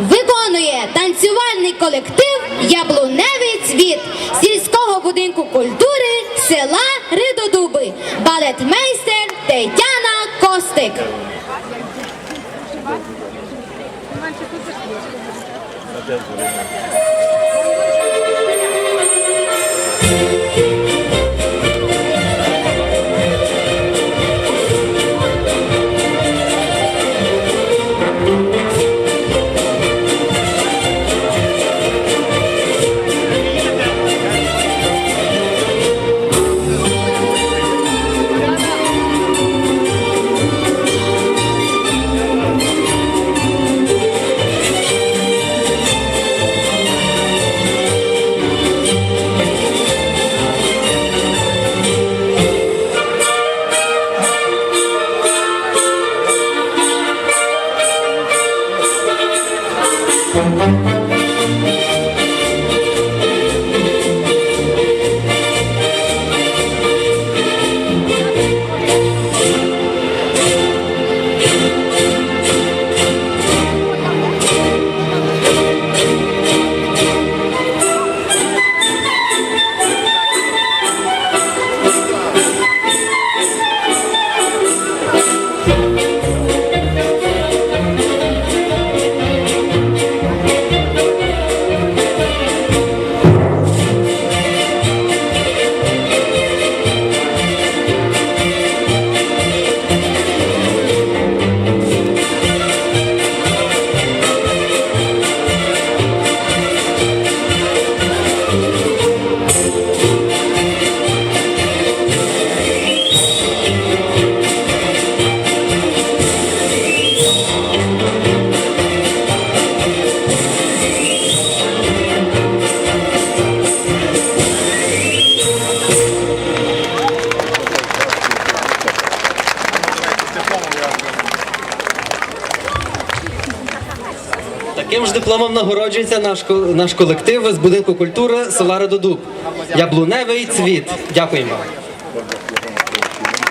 Виконує танцювальний колектив Яблуневий цвіт сільського будинку культури села Ридодуби, балетмейстер Тетяна Костик. Таким ж дипломом нагороджується наш, наш колектив з будинку культури села Радодуб. Яблуневий цвіт. Дякуємо.